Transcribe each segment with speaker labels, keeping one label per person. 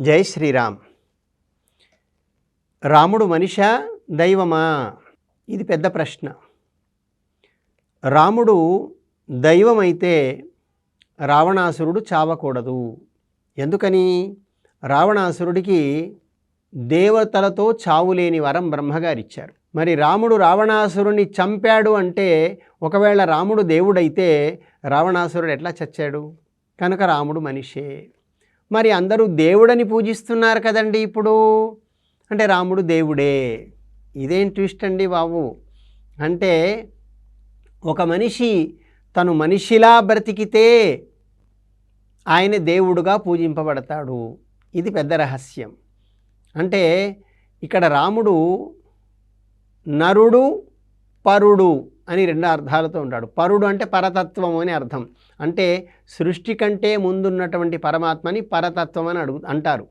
Speaker 1: జై శ్రీరామ్. రాముడు మనిష దైవమా? ఇది పెద్ద ప్రశ్న. రాముడు దైవమైతే రావణాసురుడు చావకూడదు. ఎందుకని? రావణాసురుడికి దేవతలతో చావులేని వరం బ్రహ్మగారిచ్చారు. మరి రాముడు రావణాసురుని చంపాడు అంటే ఒకవేళ రాముడు దేవుడైతే రావణాసురుడు ఎట్లా చచ్చాడు? కనుక రాముడు మనిషే. మరి అందరూ దేవుడని పూజిస్తున్నారు కదండి ఇప్పుడు. అంటే రాముడు దేవుడే. ఇదేం ట్విస్ట్ అండి బాబు. అంటే ఒక మనిషి తను మనిషిలా బ్రతికితే ఆయన దేవుడుగా పూజింపబడతాడు. ఇది పెద్ద రహస్యం. అంటే ఇక్కడ రాముడు నరుడు పరుడు అని రెండు అర్థాలతో ఉంటాడు. పరుడు అంటే పరతత్వం అని అర్థం. అంటే సృష్టి కంటే ముందున్నటువంటి పరమాత్మని పరతత్వం అని అడుగు అంటారు.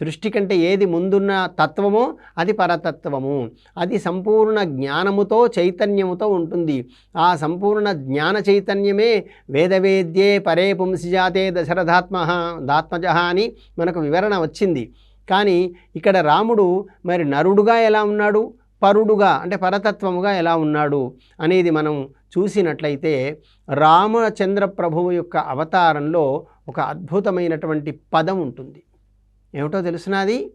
Speaker 1: సృష్టి కంటే ఏది ముందున్న తత్వమో అది పరతత్వము. అది సంపూర్ణ జ్ఞానముతో చైతన్యముతో ఉంటుంది. ఆ సంపూర్ణ జ్ఞాన చైతన్యమే వేదవేద్యే పరే పుంసిజాతే దశరథాత్మ దాత్మజ అని మనకు వివరణ వచ్చింది. కానీ ఇక్కడ రాముడు మరి నరుడుగా ఎలా ఉన్నాడు? పరుడుగా అంటే పరతత్వముగా ఎలా ఉన్నాడు అనేది మనం చూసినట్లయితే రామచంద్ర ప్రభువు యొక్క అవతారంలో ఒక అద్భుతమైనటువంటి పదం ఉంటుంది. ఏమిటో తెలుసునాది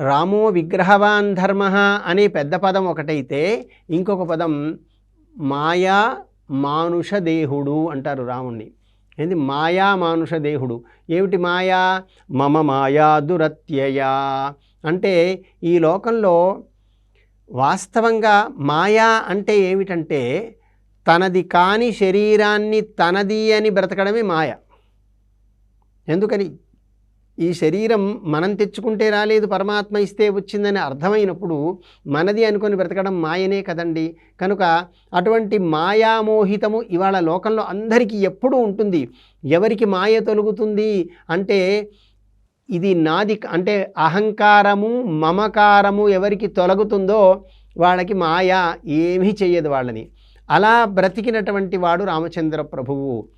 Speaker 1: రామో విగ్రహవాన్ ధర్మ అనే పెద్ద పదం ఒకటైతే ఇంకొక పదం మాయా మానుష దేహుడు అంటారు రాముణ్ణి. ఏంది? మాయా మానుష దేహుడు. ఏమిటి మాయా? మమ మాయా దురత్యయా. అంటే ఈ లోకంలో వాస్తవంగా మాయా అంటే ఏమిటంటే తనది కాని శరీరాన్ని తనది అని బ్రతకడమే మాయ. ఎందుకని? ఈ శరీరం మనం తెచ్చుకుంటే రాలేదు పరమాత్మ ఇస్తే వచ్చిందని అర్థమైనప్పుడు మనది అనుకొని బ్రతకడం మాయనే కదండి. కనుక అటువంటి మాయామోహితము ఇవాళ లోకంలో అందరికీ ఎప్పుడూ ఉంటుంది. ఎవరికి మాయ తొలుగుతుంది అంటే ఇది నాది క- అంటే అహంకారము మమకారము ఎవరికి తొలగుతుందో వాళ్ళకి మాయ ఏమీ చేయదు వాళ్ళని. అలా బ్రతికినటువంటి వాడు రామచంద్ర ప్రభువు.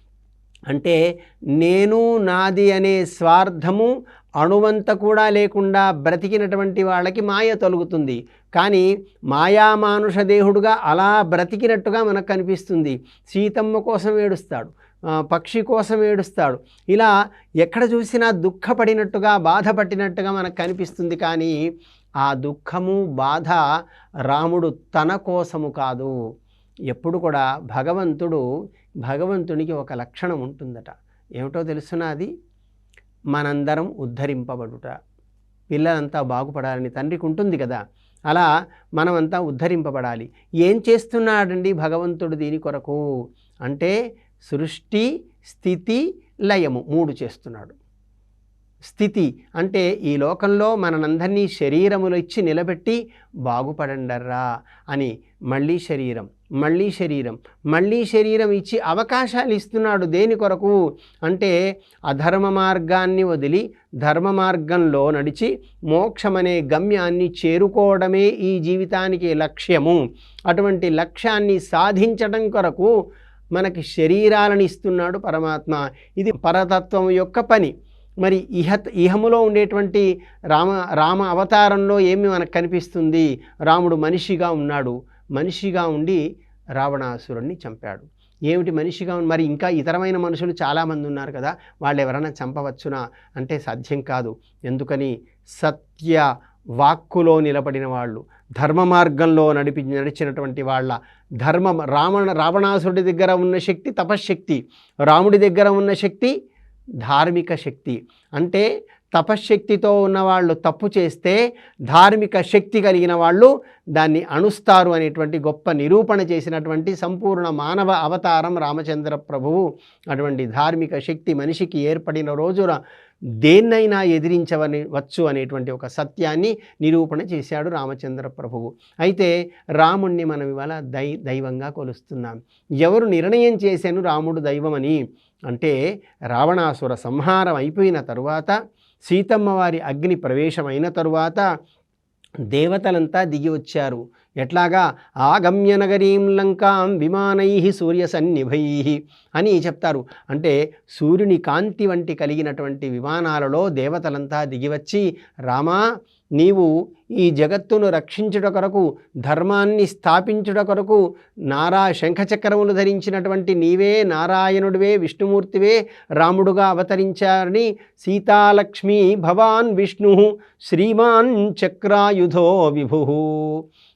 Speaker 1: అంటే నేను నాది అనే స్వార్థము అణువంత కూడా లేకుండా బ్రతికినటువంటి వాళ్ళకి మాయ తొలుగుతుంది. కానీ మాయామానుష దేహుడుగా అలా బ్రతికినట్టుగా మనకు కనిపిస్తుంది. సీతమ్మ కోసం ఏడుస్తాడు. పక్షి కోసం ఏడుస్తాడు. ఇలా ఎక్కడ చూసినా దుఃఖపడినట్టుగా బాధపడినట్టుగా మనకు కనిపిస్తుంది కానీ ఆ దుఃఖము బాధ రాముడు తన కోసము కాదు. ఎప్పుడు కూడా భగవంతుడు భగవంతునికి ఒక లక్షణం ఉంటుందట. ఏమిటో తెలుసున్నది మనందరం ఉద్ధరింపబడుట. పిల్లలంతా బాగుపడాలని తండ్రికి ఉంటుంది కదా. అలా మనమంతా ఉద్ధరింపబడాలి. ఏం చేస్తున్నాడండి భగవంతుడు దీని కొరకు? అంటే సృష్టి స్థితి లయము మూడు చేస్తున్నాడు. స్థితి అంటే ఈ లోకంలో మనందరినీ శరీరములు ఇచ్చి నిలబెట్టి బాగుపడండర్రా అని మళ్ళీ శరీరం మళ్ళీ శరీరం మళ్ళీ శరీరం ఇచ్చి అవకాశాలు ఇస్తున్నాడు దేని కొరకు? అంటే అధర్మ మార్గాన్ని వదిలి ధర్మ మార్గంలో నడిచి మోక్షమనే గమ్యాన్ని చేరుకోవడమే ఈ జీవితానికి లక్ష్యము. అటువంటి లక్ష్యాన్ని సాధించడం కొరకు మనకి శరీరాలను ఇస్తున్నాడు పరమాత్మ. ఇది పరతత్వం యొక్క పని. మరి ఇహ ఇహములో ఉండేటువంటి రామ రామ అవతారంలో ఏమి మనకు కనిపిస్తుంది? రాముడు మనిషిగా ఉన్నాడు. మనిషిగా ఉండి రావణాసురుణ్ణి చంపాడు. ఏమిటి మనిషిగా ఉంది మరి ఇంకా ఇతరమైన మనుషులు చాలామంది ఉన్నారు కదా వాళ్ళు ఎవరైనా చంపవచ్చునా? అంటే సాధ్యం కాదు. ఎందుకని? సత్య వాక్కులో నిలబడిన వాళ్ళు ధర్మ మార్గంలో నడిపి నడిచినటువంటి వాళ్ళ ధర్మ రావణ రావణాసురుడి దగ్గర ఉన్న శక్తి తపశ్శక్తి రాముడి దగ్గర ఉన్న శక్తి ధార్మిక శక్తి. అంటే తపశ్శక్తితో ఉన్నవాళ్ళు తప్పు చేస్తే ధార్మిక శక్తి కలిగిన వాళ్ళు దాన్ని అణుస్తారు అనేటువంటి గొప్ప నిరూపణ చేసినటువంటి సంపూర్ణ మానవ అవతారం రామచంద్ర ప్రభువు. అటువంటి ధార్మిక శక్తి మనిషికి ఏర్పడిన రోజున దేన్నైనా ఎదిరించవని వచ్చు అనేటువంటి ఒక సత్యాన్ని నిరూపణ చేశాడు రామచంద్ర ప్రభువు. అయితే రాముణ్ణి మనం ఇవాళ దై దైవంగా కొలుస్తున్నాం. ఎవరు నిర్ణయం చేశాను రాముడు దైవమని అంటే రావణాసుర సంహారం అయిపోయిన తరువాత సీతమ్మ వారి అగ్ని ప్రవేశమైన తరువాత దేవతలంతా దిగి వచ్చారు. ఎట్లాగా? ఆగమ్య నగరీం లంకాం విమానై సూర్య సన్నిభై అని చెప్తారు. అంటే సూర్యుని కాంతి వంటి కలిగినటువంటి విమానాలలో దేవతలంతా దిగివచ్చి రామా నీవు ఈ జగత్తును రక్షించుట కొరకు ధర్మాన్ని స్థాపించుట కొరకు నారా శంఖచక్రములు ధరించినటువంటి నీవే నారాయణుడివే విష్ణుమూర్తివే రాముడుగా అవతరించారని సీతాలక్ష్మి భవాన్ విష్ణు శ్రీమాన్ చక్రాయుధో విభు.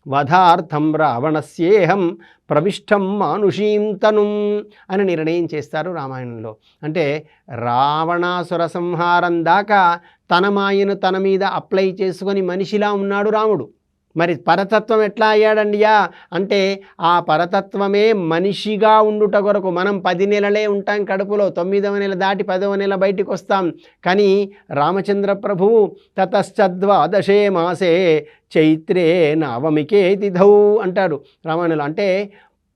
Speaker 1: వధార్థం రావణస్యేహం ప్రవిష్టం మానుషీంతనుం అని నిర్ణయం చేస్తారు రామాయణంలో. అంటే రావణాసుర సంహారం దాకా తన మాయను తన మీద అప్లై చేసుకొని మనిషిలా ఉన్నాడు రాముడు. మరి పరతత్వం ఎట్లా అయ్యాడండియా అంటే ఆ పరతత్వమే మనిషిగా ఉండుట కొరకు మనం పది నెలలే ఉంటాం కడుపులో తొమ్మిదవ నెల దాటి పదవ నెల బయటికి వస్తాం కానీ రామచంద్ర ప్రభువు తతశ్చద్వాదశే మాసే చైత్రే నవమికే తిథౌ అంటాడు రామాయణంలో అంటే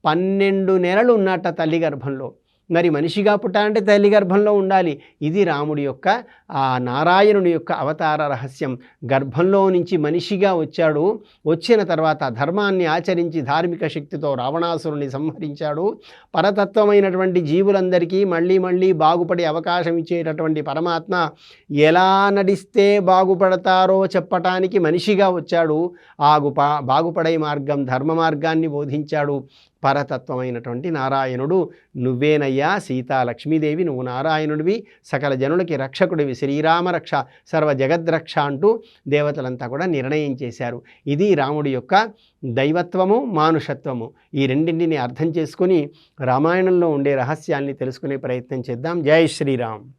Speaker 1: పన్నెండు నెలలు ఉన్నట్ట తల్లి గర్భంలో. మరి మనిషిగా పుట్టాలంటే తల్లి గర్భంలో ఉండాలి. ఇది రాముడి యొక్క ఆ నారాయణుని యొక్క అవతార రహస్యం. గర్భంలో నుంచి మనిషిగా వచ్చాడు. వచ్చిన తర్వాత ధర్మాన్ని ఆచరించి ధార్మిక శక్తితో రావణాసురుని సంహరించాడు. పరతత్వమైనటువంటి జీవులందరికీ మళ్ళీ మళ్ళీ బాగుపడే అవకాశం ఇచ్చేటటువంటి పరమాత్మ ఎలా నడిస్తే బాగుపడతారో చెప్పటానికి మనిషిగా వచ్చాడు. ఆగు బాగుపడే మార్గం ధర్మ మార్గాన్ని బోధించాడు. పరతత్వమైనటువంటి నారాయణుడు నువ్వేనయ్యా సీతా లక్ష్మీదేవి నువ్వు నారాయణుడివి సకల జనులకి రక్షకుడివి. శ్రీరామ రక్ష సర్వ జగద్రక్ష అంటూ దేవతలంతా కూడా నిర్ణయం చేశారు. ఇది రాముడి యొక్క దైవత్వము మానుషత్వము. ఈ రెండింటిని అర్థం చేసుకుని రామాయణంలో ఉండే రహస్యాల్ని తెలుసుకునే ప్రయత్నం చేద్దాం. జై శ్రీరామ్.